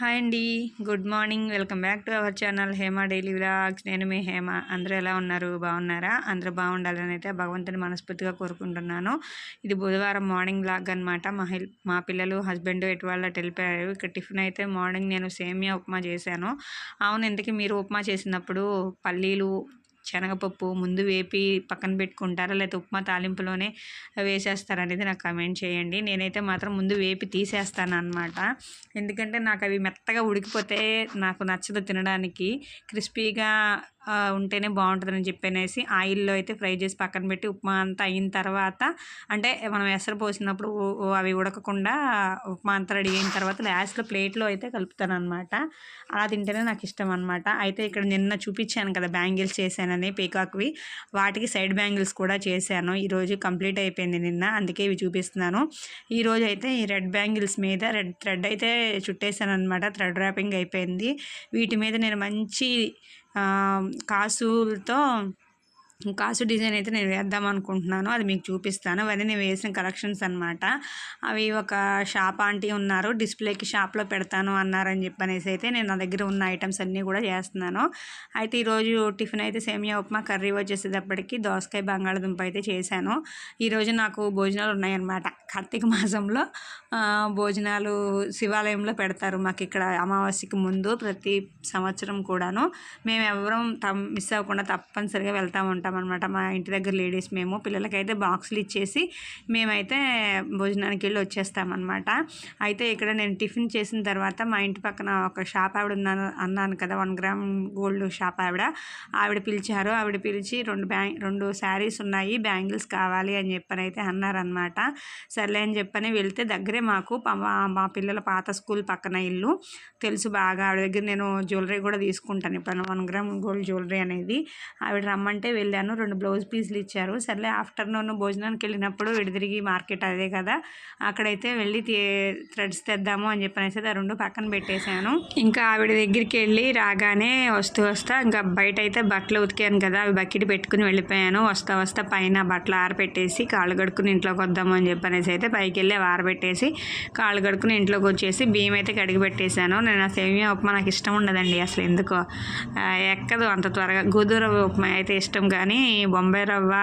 Hi అండి. Good morning. Welcome back to our channel Hema daily vlogs. నేను మీ హేమ. అందరూ ఎలా ఉన్నారు? బాగున్నారా? అందరూ బాగుండాలని అయితే భగవంతుని మనస్ఫూర్తిగా కోరుకుంటున్నాను. ఇది బుధవారం మార్నింగ్ వ్లాగ్ అనమాట మా హెల్ మా పిల్లలు హస్బెండ్ ఎటు వాళ్ళ వెళ్ళిపోయారు ఇక్కడ టిఫిన్ అయితే మార్నింగ్ నేను సేమియా ఉప్మా చేశాను. అవును ఇంతకీ మీరు ఉప్మా చేసినప్పుడు పల్లీలు శనగపప్పు ముందు వేపి పక్కన పెట్టుకుంటారా? లేకపోతే ఉప్మా తాలింపులోనే వేసేస్తారా అనేది నాకు కమెంట్ చేయండి. నేనైతే మాత్రం ముందు వేపి తీసేస్తాను అనమాట ఎందుకంటే నాకు అవి మెత్తగా ఉడికిపోతే నాకు నచ్చదు తినడానికి. క్రిస్పీగా ఉంటేనే బాగుంటుందని చెప్పనేసి ఆయిల్లో అయితే ఫ్రై చేసి పక్కన పెట్టి ఉప్మా అంతా అయిన తర్వాత అంటే మనం ఎసరు పోసినప్పుడు అవి ఉడకకుండా ఉప్మా అంతా రెడీ అయిన తర్వాత లాస్ట్లో ప్లేట్లో అయితే కలుపుతాను అనమాట అలా తింటేనే నాకు ఇష్టం అనమాట అయితే ఇక్కడ నిన్న చూపించాను కదా బ్యాంగిల్స్ చేశానని పీకాక్వి. వాటికి సైడ్ బ్యాంగిల్స్ కూడా చేశాను. ఈరోజు కంప్లీట్ అయిపోయింది నిన్న అందుకే ఇవి చూపిస్తున్నాను. ఈరోజు అయితే ఈ రెడ్ బ్యాంగిల్స్ మీద రెడ్ థ్రెడ్ అయితే చుట్టేసాను అనమాట థ్రెడ్ ర్యాపింగ్ అయిపోయింది. వీటి మీద నేను మంచి కాసులతో కాసు డిజైన్ అయితే నేను వేద్దాం అనుకుంటున్నాను. అది మీకు చూపిస్తాను. అవన్నీ నేను వేసిన కలెక్షన్స్ అనమాట అవి ఒక షాప్ ఆంటీ ఉన్నారు. డిస్ప్లేకి షాప్లో పెడతాను అన్నారని చెప్పనేసి అయితే నేను నా దగ్గర ఉన్న ఐటమ్స్ అన్నీ కూడా చేస్తున్నాను. అయితే ఈరోజు టిఫిన్ అయితే సేమియా ఉప్మా కర్రీ వచ్చేసేటప్పటికి దోసకాయ బంగాళదుంప అయితే చేశాను. ఈరోజు నాకు భోజనాలు ఉన్నాయన్నమాట. కార్తీక మాసంలో భోజనాలు శివాలయంలో పెడతారు మాకు ఇక్కడ అమావాస్యకి ముందు ప్రతి సంవత్సరం కూడాను. మేము ఎవరం తమ్ మిస్ అవ్వకుండా తప్పనిసరిగా వెళ్తూ ఉంటాం. అనమాట మా ఇంటి దగ్గర లేడీస్ మేము. పిల్లలకైతే బాక్సులు ఇచ్చేసి మేమైతే భోజనానికి వెళ్ళి వచ్చేస్తామన్నమాట. అయితే ఇక్కడ నేను టిఫిన్ చేసిన తర్వాత మా ఇంటి పక్కన ఒక షాప్ ఆవిడ ఉన్నాను అన్నాను కదా వన్ గ్రామ్ గోల్డ్ షాప్ ఆవిడ. ఆవిడ పిలిచారు. ఆవిడ పిలిచి రెండు బ్యాంగ్ రెండు శారీస్ ఉన్నాయి బ్యాంగిల్స్ కావాలి అని చెప్పని అయితే అన్నారనమాట సర్లే అని చెప్పని వెళ్తే దగ్గరే మాకు మా- పిల్లల పాత స్కూల్ పక్కన ఇల్లు. తెలుసు బాగా. ఆవిడ దగ్గర నేను జ్యువెలరీ కూడా తీసుకుంటాను. ఇప్పుడు వన్ గ్రామ్ గోల్డ్ జ్యువెలరీ అనేది. ఆవిడ రమ్మంటే వెళ్ళాను రెండు బ్లౌజ్ పీసులు ఇచ్చారు. సర్లే ఆఫ్టర్నూన్ భోజనానికి వెళ్ళినప్పుడు విడిదిరిగి మార్కెట్ అదే కదా. అక్కడైతే వెళ్ళి థ్రెడ్స్ తెద్దాము అని చెప్పనేసి అయితే ఆ రెండు పక్కన పెట్టేశాను. ఇంకా ఆవిడ దగ్గరికి వెళ్ళి రాగానే వస్తూ వస్తా ఇంకా బయట అయితే బట్టలు ఉతికాను కదా. అవి బకెట్ పెట్టుకుని వెళ్ళిపోయాను. వస్తా వస్తా పైన బట్టలు ఆరబెట్టేసి కాళ్ళు కడుక్కుని ఇంట్లోకి వద్దాము అని చెప్పనేసి అయితే పైకి వెళ్ళి ఆరబెట్టేసి కాళ్ళు కడుక్కుని ఇంట్లోకి వచ్చేసి బియ్యం అయితే కడిగి పెట్టేశాను. నేను ఆ సేమియా ఉప్మా నాకు ఇష్టం ఉండదండి అసలు ఎందుకో. ఎక్కదు అంత త్వరగా. గోధుమ ఉప్మా అయితే ఇష్టం కానీ బొంబాయి రవ్వ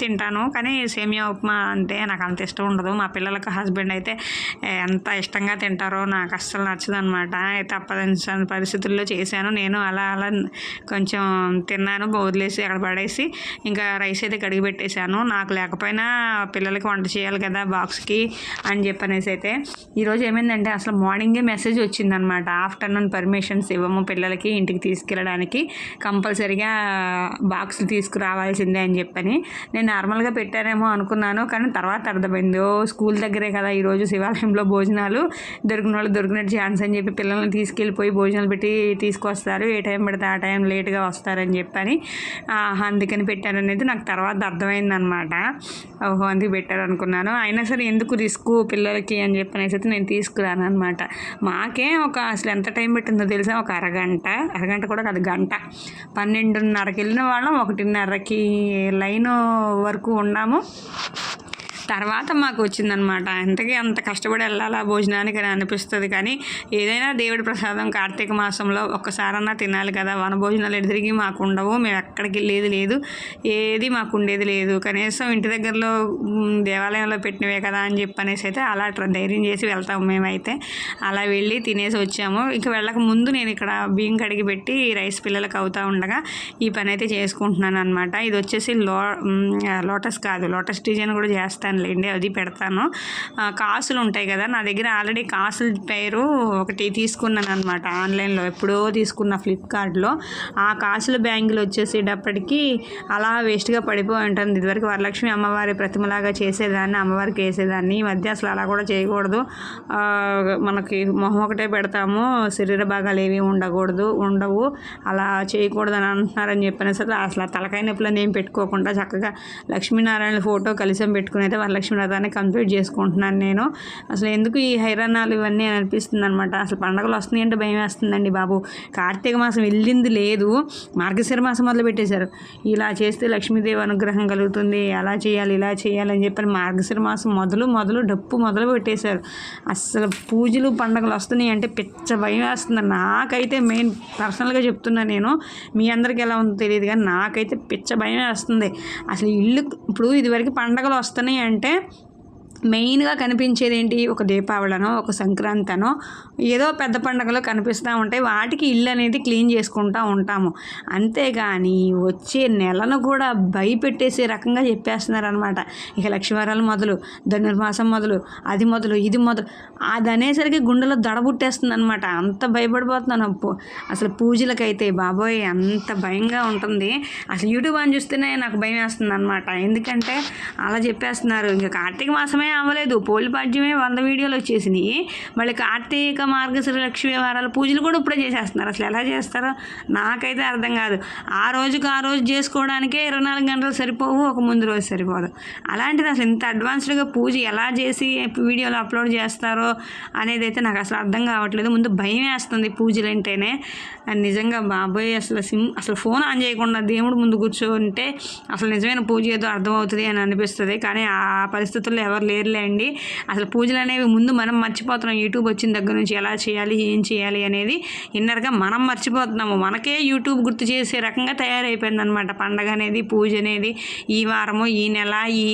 తింటాను. కానీ సేమియా ఉప్మా అంటే నాకు అంత ఇష్టం ఉండదు. మా పిల్లలకు హస్బెండ్ అయితే ఎంత ఇష్టంగా తింటారో నాకు అస్సలు నచ్చదు అనమాట తప్పదని పరిస్థితుల్లో చేశాను. నేను అలా అలా కొంచెం తిన్నాను వదిలేసి అక్కడ పడేసి ఇంకా రైస్ అయితే కడిగి పెట్టేశాను. నాకు లేకపోయినా పిల్లలకి వంట చేయాలి కదా బాక్స్కి అని చెప్పనేసి అయితే. ఈరోజు ఏమైందంటే అసలు మార్నింగే మెసేజ్ వచ్చిందనమాట. ఆఫ్టర్నూన్ పర్మిషన్స్ ఇవ్వము పిల్లలకి ఇంటికి తీసుకెళ్ళడానికి. కంపల్సరిగా బాక్స్ తీసుకురావాల్సిందే అని చెప్పని నేను నార్మల్గా పెట్టారేమో అనుకున్నాను కానీ తర్వాత అర్థమైంది. ఓ స్కూల్ దగ్గరే కదా ఈరోజు శివాలయంలో భోజనాలు. దొరికిన వాళ్ళు దొరికినట్టు ఛాన్స్ అని చెప్పి పిల్లల్ని తీసుకెళ్ళిపోయి భోజనాలు పెట్టి తీసుకొస్తారు. ఏ టైం పెడితే ఆ టైం లేట్గా వస్తారని చెప్పని. అందుకని పెట్టారనేది నాకు తర్వాత అర్థమైందనమాట ఓహో అందుకు పెట్టారు అనుకున్నాను అయినా సరే ఎందుకు రిస్క్ పిల్లలకి అని చెప్పనేసి అయితే నేను తీసుకురాను అనమాట మాకే ఒక అసలు ఎంత టైం పెట్టిందో తెలుసా? ఒక అరగంట. అరగంట కూడా కాదు గంట. పన్నెండున్నరకి వెళ్ళిన వాళ్ళం ఒకటిన్నరకి లైన్ వరకు ఉన్నాము. తర్వాత మాకు వచ్చిందనమాట. ఇంతకీ అంత కష్టపడి వెళ్ళాలా భోజనానికి అని అనిపిస్తుంది. కానీ ఏదైనా దేవుడి ప్రసాదం కార్తీక మాసంలో ఒక్కసారన్నా తినాలి కదా. వన భోజనాలు ఎదురిగి మాకు ఉండవు. మేము ఎక్కడికి వెళ్ళేది లేదు. ఏది మాకు ఉండేది లేదు. కనీసం ఇంటి దగ్గరలో దేవాలయంలో పెట్టినవే కదా అని చెప్పి అనేసి అయితే అలా ధైర్యం చేసి వెళ్తాము మేమైతే. అలా వెళ్ళి తినేసి వచ్చాము. ఇక వెళ్ళక ముందు నేను ఇక్కడ బియ్యం కడిగి పెట్టి రైస్ పిల్లలకు అవుతా ఉండగా ఈ పని అయితే చేసుకుంటున్నాను అనమాట ఇది వచ్చేసి లో లోటస్ కాదు. లోటస్ డిజైన్ కూడా చేస్తాను. లేండి అది పెడతాను. కాసులు ఉంటాయి కదా నా దగ్గర ఆల్రెడీ కాసుల పేరు ఒకటి తీసుకున్నాను అనమాట ఆన్లైన్లో ఎప్పుడో తీసుకున్న ఫ్లిప్కార్ట్లో. ఆ కాసుల బ్యాంకులు వచ్చేసేటప్పటికి అలా వేస్ట్గా పడిపోయి ఉంటుంది. ఇదివరకు వరలక్ష్మి అమ్మవారి ప్రతిమలాగా చేసేదాన్ని అమ్మవారికి వేసేదాన్ని. ఈ మధ్య అసలు అలా కూడా చేయకూడదు. మనకి మొహం ఒకటే పెడతాము శరీర భాగాలు ఏవి ఉండకూడదు ఉండవు. అలా చేయకూడదు అని అంటున్నారని చెప్పిన సరే అసలు తలకాయ నొప్పులను ఏం పెట్టుకోకుండా చక్కగా లక్ష్మీనారాయణ ఫోటో కలిసం పెట్టుకుని అయితే వరలక్ష్మి వ్రతాన్ని కంప్లీట్ చేసుకుంటున్నాను నేను. అసలు ఎందుకు ఈ హైరాణాలు ఇవన్నీ అని అనిపిస్తుంది అనమాట అసలు పండగలు వస్తున్నాయి అంటే భయం వేస్తుందండి బాబు. కార్తీక మాసం వెళ్ళింది లేదు. మార్గశిర మాసం మొదలు పెట్టేశారు. ఇలా చేస్తే లక్ష్మీదేవి అనుగ్రహం కలుగుతుంది. అలా చేయాలి ఇలా చేయాలి అని చెప్పని మార్గశిర మాసం మొదలు మొదలు డప్పు మొదలు పెట్టేశారు. అసలు పూజలు పండగలు వస్తున్నాయి అంటే పిచ్చ భయం వేస్తుంది. నాకైతే మెయిన్ పర్సనల్గా చెప్తున్నా నేను. మీ అందరికి ఎలా ఉందో తెలియదు కానీ నాకైతే పిచ్చ భయం వేస్తుంది. అసలు ఇల్లు ఇప్పుడు ఇదివరకు పండగలు వస్తున్నాయి అంటే మెయిన్గా కనిపించేది ఏంటి? ఒక దీపావళనో ఒక సంక్రాంతనో ఏదో పెద్ద పండుగలు కనిపిస్తూ ఉంటాయి వాటికి ఇల్లు అనేది క్లీన్ చేసుకుంటూ ఉంటాము. అంతేగాని వచ్చే నెలను కూడా భయపెట్టేసే రకంగా చెప్పేస్తున్నారనమాట ఇక లక్ష్మీవారాలు మొదలు ధనుర్మాసం మొదలు అది మొదలు ఇది మొదలు అది అనేసరికి గుండెలో దడబుట్టేస్తుంది అనమాట అంత భయపడిపోతున్నాను. పూ- అసలు పూజలకైతే బాబోయ్ అంత భయంగా ఉంటుంది. అసలు యూట్యూబ్ అని చూస్తేనే నాకు భయం వేస్తుంది అనమాట ఎందుకంటే అలా చెప్పేస్తున్నారు. ఇంకా కార్తీక మాసమే అవ్వలేదు. పోలిపాడ్యమే వంద వీడియోలు వచ్చేసినాయి. మళ్ళీ కార్తీక మార్గశిర లక్ష్మీ వారాల పూజలు కూడా ఇప్పుడే చేసేస్తున్నారు. అసలు ఎలా చేస్తారో నాకైతే అర్థం కాదు. ఆ రోజుకి ఆ రోజు చేసుకోవడానికే ఇరవై నాలుగు గంటలు సరిపోవు ఒక ముందు రోజు సరిపోదు. అలాంటిది అసలు ఇంత అడ్వాన్స్డ్గా పూజ ఎలా చేసి వీడియోలు అప్లోడ్ చేస్తారో అనేది అయితే నాకు అసలు అర్థం కావట్లేదు. ముందు భయం వేస్తుంది పూజలు అంటేనే. నిజంగా బాబోయ్ అసలు సిమ్ అసలు ఫోన్ ఆన్ చేయకుండా దేవుడు ముందు కూర్చుంటే అసలు నిజమైన పూజ ఏదో అర్థమవుతుంది అని అనిపిస్తుంది. కానీ ఆ పరిస్థితుల్లో ఎవరు లేరులే అండి. అసలు పూజలు అనేవి ముందు మనం మర్చిపోతున్నాం. యూట్యూబ్ వచ్చిన దగ్గర నుంచి ఎలా చేయాలి ఏం చేయాలి అనేది ఇన్నర్గా మనం మర్చిపోతున్నాము. మనకే యూట్యూబ్ గుర్తు చేసే రకంగా తయారైపోయిందనమాట పండగ అనేది పూజ అనేది ఈ వారము ఈ నెల ఈ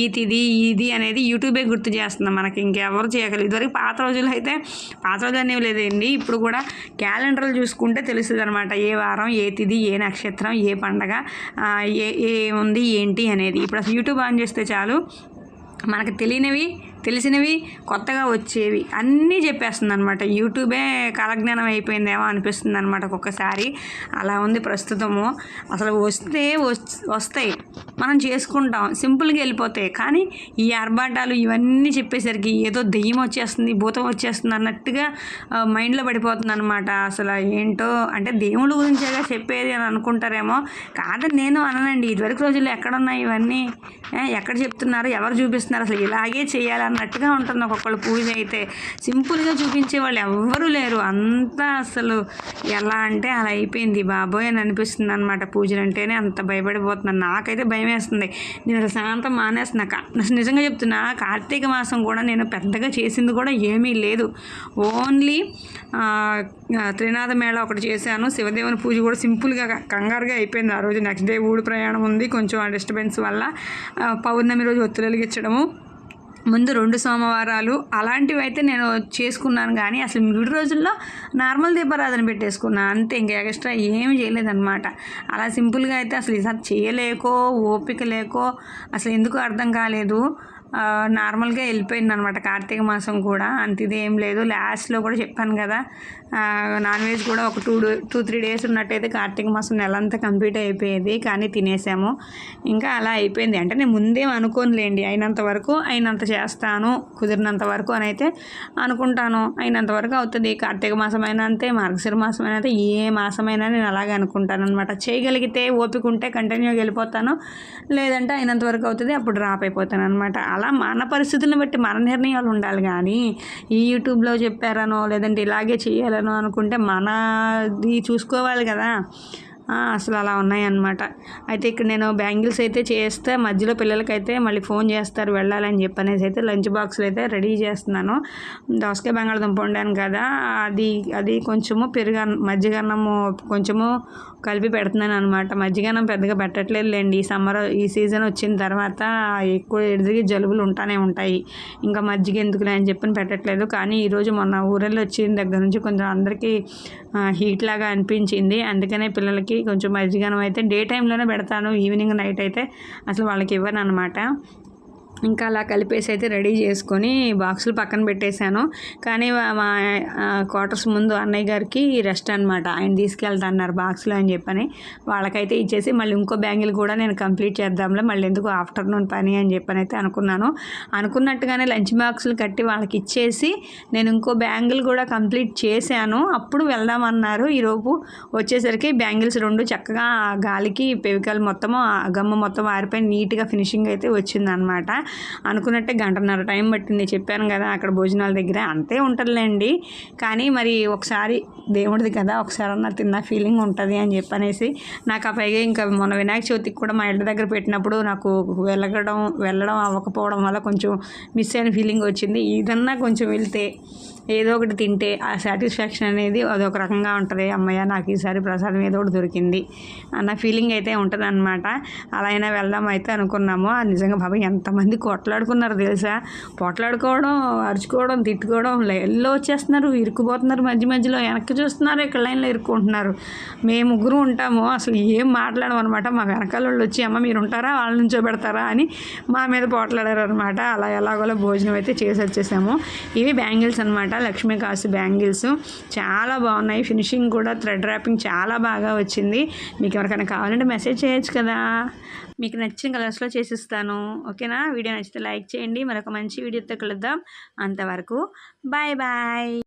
ఈ తిది ఇది అనేది యూట్యూబే గుర్తు చేస్తుంది మనకి. ఇంకెవరు చేయగలరు? ఇదివరకు పాత రోజులు అయితే పాత రోజులు అనేవి లేదండి. ఇప్పుడు కూడా క్యాలెండర్లు చూసుకుంటే తెలుస్తుంది అనమాట ఏ వారం ఏ తిది ఏ నక్షత్రం ఏ పండగ ఏ ఏ ఉంది ఏంటి అనేది. ఇప్పుడు అసలు యూట్యూబ్ ఆన్ చేస్తే చాలు. మనకు తెలియనివి తెలిసినవి కొత్తగా వచ్చేవి. అన్నీ చెప్పేస్తుంది అనమాట యూట్యూబే కాలజ్ఞానం అయిపోయిందేమో అనిపిస్తుంది అనమాట ఒక్కొక్కసారి. అలా ఉంది ప్రస్తుతము. అసలు వస్తే వస్తాయి. మనం చేసుకుంటాం. సింపుల్గా వెళ్ళిపోతాయి. కానీ ఈ ఆర్భాటాలు ఇవన్నీ చెప్పేసరికి ఏదో దెయ్యం వచ్చేస్తుంది భూతం వచ్చేస్తుంది అన్నట్టుగా మైండ్లో పడిపోతుంది అనమాట అసలు ఏంటో అంటే దేవుళ్ళ గురించేగా చెప్పేది అని అనుకుంటారేమో. కాదని నేను అననండి. ఇదివరకు రోజుల్లో ఎక్కడున్నాయి ఇవన్నీ? ఎక్కడ చెప్తున్నారు? ఎవరు చూపిస్తున్నారు? అసలు ఇలాగే ఉన్నట్టుగా ఉంటుంది ఒక్కొక్కళ్ళు పూజ అయితే. సింపుల్గా చూపించే వాళ్ళు ఎవ్వరూ లేరు. అంతా అసలు ఎలా అంటే అలా అయిపోయింది. బాబోయ్ అని అనిపిస్తుంది అనమాట పూజలు అంటేనే. అంత భయపడిపోతున్నాను. నాకైతే భయం వేస్తుంది నేను అసలు శాంతం మానేస్తున్నా. అసలు నిజంగా చెప్తున్నా కార్తీక మాసం కూడా నేను పెద్దగా చేసింది కూడా ఏమీ లేదు. ఓన్లీ త్రినాథ మేళ ఒకటి చేశాను. శివదేవుని పూజ కూడా సింపుల్గా కంగారుగా అయిపోయింది. ఆ రోజు నెక్స్ట్ డే ఊడి ప్రయాణం ఉంది. కొంచెం ఆ డిస్టర్బెన్స్ వల్ల పౌర్ణమి రోజు ఒత్తులు వెలిగించడము. ముందు రెండు సోమవారాలు అలాంటివి అయితే నేను చేసుకున్నాను కానీ అసలు మూడు రోజుల్లో నార్మల్ దీపారాధన పెట్టేసుకున్నాను అంతే ఇంకా ఎక్స్ట్రా ఏమి చేయలేదన్నమాట. అలా సింపుల్గా అయితే అసలు ఈసారి చేయలేకో ఓపిక లేకో అసలు ఎందుకు అర్థం కాలేదు. నార్మల్గా వెళ్ళిపోయింది అనమాట కార్తీక మాసం కూడా. అంత ఇదేం లేదు. లాస్ట్లో కూడా చెప్పాను కదా నాన్ వెజ్ కూడా ఒక టూ టూ త్రీ డేస్ ఉన్నట్టయితే కార్తీక మాసం నెలంతా కంప్లీట్ అయిపోయేది కానీ తినేసాము. ఇంకా అలా అయిపోయింది. అంటే నేను ముందేం అనుకోనులేండి అయినంత వరకు అయినంత చేస్తాను కుదిరినంత వరకు అని అయితే అనుకుంటాను. అయినంత వరకు అవుతుంది. కార్తీక మాసం అంతే మార్గశిర మాసం అయినా అంతే ఏ మాసమైనా నేను అలాగే అనుకుంటాను అనమాట చేయగలిగితే ఓపిక ఉంటే కంటిన్యూగా వెళ్ళిపోతాను. లేదంటే అయినంత వరకు అవుతుంది అప్పుడు డ్రాప్ అయిపోతాను అనమాట అలా మన పరిస్థితులను బట్టి మన నిర్ణయాలు ఉండాలి కానీ ఈ యూట్యూబ్లో చెప్పారనో లేదంటే ఇలాగే చేయాలనో అనుకుంటే మనది చూసుకోవాలి కదా. అసలు అలా ఉన్నాయన్నమాట. అయితే ఇక్కడ నేను బ్యాంగిల్స్ అయితే చేస్తే మధ్యలో పిల్లలకైతే మళ్ళీ ఫోన్ చేస్తారు వెళ్ళాలని చెప్పనేసి అయితే లంచ్ బాక్స్లు అయితే రెడీ చేస్తున్నాను. దోసకాయ బంగాళదుంప వండాను కదా అది అది కొంచెము పెరుగు మజ్జిగన్నము కొంచెము కలిపి పెడుతున్నాను అనమాట మజ్జిగన్నం పెద్దగా పెట్టట్లేదు లేండి ఈ సమ్మర్ ఈ సీజన్ వచ్చిన తర్వాత ఎక్కువ ఎదిగి జలుబులు ఉంటానే ఉంటాయి. ఇంకా మజ్జిగ ఎందుకులే అని చెప్పని పెట్టట్లేదు. కానీ ఈరోజు మొన్న ఊరెళ్ళి వచ్చిన దగ్గర నుంచి కొంచెం అందరికీ హీట్ లాగా అనిపించింది. అందుకనే పిల్లలకి కొంచెం మజ్జిగనం అయితే డే టైంలోనే పెడతాను. ఈవినింగ్ నైట్ అయితే అసలు వాళ్ళకి ఇవ్వను అనమాట ఇంకా అలా కలిపేసి అయితే రెడీ చేసుకొని బాక్సులు పక్కన పెట్టేశాను. కానీ మా క్వార్టర్స్ ముందు అన్నయ్య గారికి రెస్ట్ అనమాట ఆయన తీసుకెళ్తా అన్నారు బాక్సులు అని చెప్పని. వాళ్ళకైతే ఇచ్చేసి మళ్ళీ ఇంకో బ్యాంగిల్ కూడా నేను కంప్లీట్ చేద్దాంలే మళ్ళీ ఎందుకు ఆఫ్టర్నూన్ పని అని చెప్పని అయితే అనుకున్నాను. అనుకున్నట్టుగానే లంచ్ బాక్సులు కట్టి వాళ్ళకి ఇచ్చేసి నేను ఇంకో బ్యాంగిల్ కూడా కంప్లీట్ చేశాను. అప్పుడు వెళ్దామన్నారు. ఈరోజు వచ్చేసరికి బ్యాంగిల్స్ రెండు చక్కగా గాలికి పెవికల్ మొత్తము ఆ గమ్మ మొత్తం ఆరిపోయి నీట్గా ఫినిషింగ్ అయితే వచ్చిందనమాట అనుకున్నట్టే గంటన్నర టైం పట్టింది. చెప్పాను కదా అక్కడ భోజనాల దగ్గర అంతే ఉంటుందిలేండి. కానీ మరి ఒకసారి దేవుడిది కదా ఒకసారి అన్న తిన్న ఫీలింగ్ ఉంటుంది అని చెప్పనేసి నాకు ఆ పైగా ఇంకా మొన్న వినాయక చవితికి కూడా మా ఇంటి దగ్గర పెట్టినప్పుడు నాకు వెళ్ళగడం వెళ్ళడం అవ్వకపోవడం వల్ల కొంచెం మిస్ అయిన ఫీలింగ్ వచ్చింది. ఇదన్నా కొంచెం వెళ్తే ఏదో ఒకటి తింటే ఆ సాటిస్ఫాక్షన్ అనేది అదొక రకంగా ఉంటుంది. అమ్మయ్య నాకు ఈసారి ప్రసాదం ఏదో ఒకటి దొరికింది అన్న ఫీలింగ్ అయితే ఉంటుంది అనమాట అలా అయినా వెళ్దాం అయితే అనుకున్నాము. నిజంగా బాబా ఎంతమంది కొట్లాడుకున్నారు తెలుసా? పొట్లాడుకోవడం అరుచుకోవడం తిట్టుకోవడం లైన్లో వచ్చేస్తున్నారు ఇరుక్కుపోతున్నారు మధ్య మధ్యలో వెనక్కి చూస్తున్నారు ఇక్కడ లైన్లో ఇరుక్కుంటున్నారు. మేము ముగ్గురు ఉంటాము. అసలు ఏం మాట్లాడము అనమాట మా వెనకాల వాళ్ళు వచ్చి అమ్మ మీరు ఉంటారా? వాళ్ళ నుంచో పెడతారా? అని మా మీద పోట్లాడారు అనమాట అలా ఎలాగోలా భోజనం అయితే చేసి వచ్చేసాము. ఇవి బ్యాంగిల్స్ అనమాట లక్ష్మీ కాసు బ్యాంగిల్స్. చాలా బాగున్నాయి. ఫినిషింగ్ కూడా థ్రెడ్ ర్యాపింగ్ చాలా బాగా వచ్చింది. మీకు ఎవరికైనా కావాలంటే మెసేజ్ చేయొచ్చు కదా. మీకు నచ్చిన కలర్స్లో చేసిస్తాను. ఓకేనా? వీడియో నచ్చితే లైక్ చేయండి. మరొక మంచి వీడియోతో కలుద్దాం. అంతవరకు బాయ్ బాయ్.